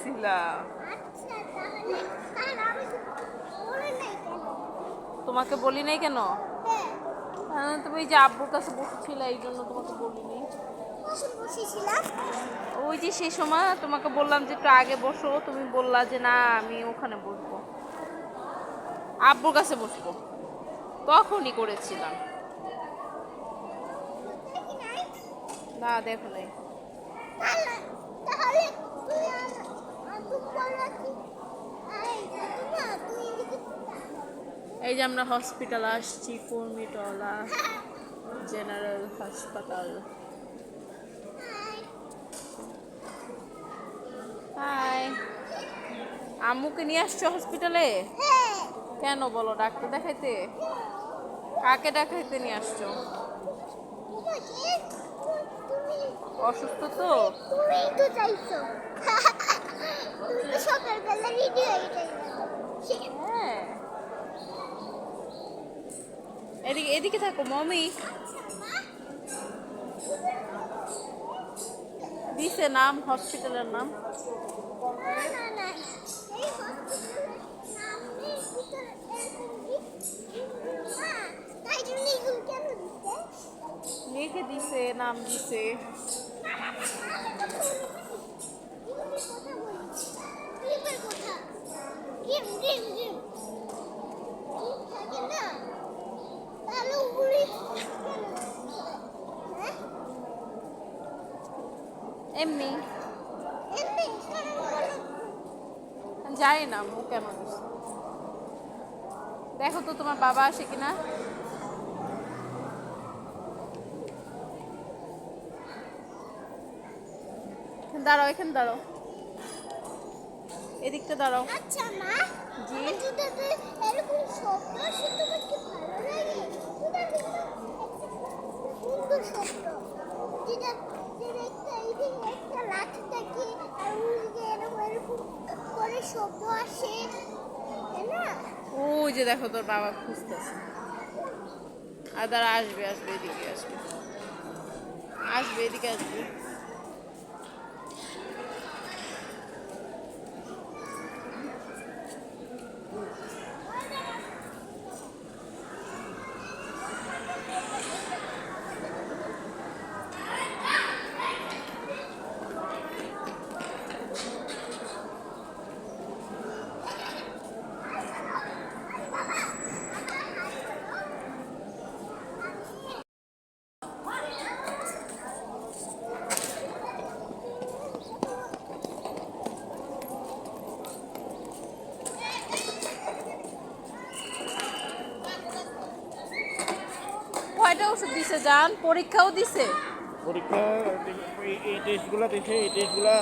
আচ্ছা তোমাকে বলি নাই কেন? হ্যাঁ। হ্যাঁ, তুমি যে আব্বুর কাছে বসেছিলে এই জন্য তোমাকে বলিনি। ওই যে সেই সময় তোমাকে বললাম যে একটু আগে বসো তুমি বললা যে না আমি ওখানে বসবো। আব্বুর কাছে বসবো। তখনই করেছিলাম। না দেখো নাই তাহলে তাহলে তুই আমার আদু বলা কি এই না তুই এদিকে এই যে আমরা হসপিটাল আসছি কর্মীটলা জেনারেল হাসপাতাল হাই আম্মুকে নিয়ে আসছো হসপিটালে কেন বলো ডাক্তার দেখাইতে? কাকে দেখাইতে নিয়ে আসছো? অসুস্থ তো? তুমিই তো চাইছো। তুমি সকালবেলা রেডি হ্যাঁ এদিকে এদিকে থাকো মমি। দিছে নাম হসপিটালের নাম। লিখে দিছে নাম দিছে। কথা গেম গেম গেম থাকে না তাহলে ওগুলি কেন হ্যাঁ এমনি? জানি না কেন দিছে দেখো তো তোমার বাবা আসে কিনা। দাঁড়াও এখানে দাঁড়াও। এদিকটা দাঁড়াও। আচ্ছা মা জি? এরকম শব্দ তোমার কি ভালো লাগে? সুন্দর শব্দ যেটা শব্দ আসে না? ওই যে দেখো তোর বাবা খুঁজতেছে। আর তারা আসবে আসবে, এদিকে আসবে। আসবে, এদিকে আসবে। কয়টা ওষুধ দিছে জান পরীক্ষাও দিছে। পরীক্ষা এই- টেস্টগুলো দিছে এই টেস্টগুলো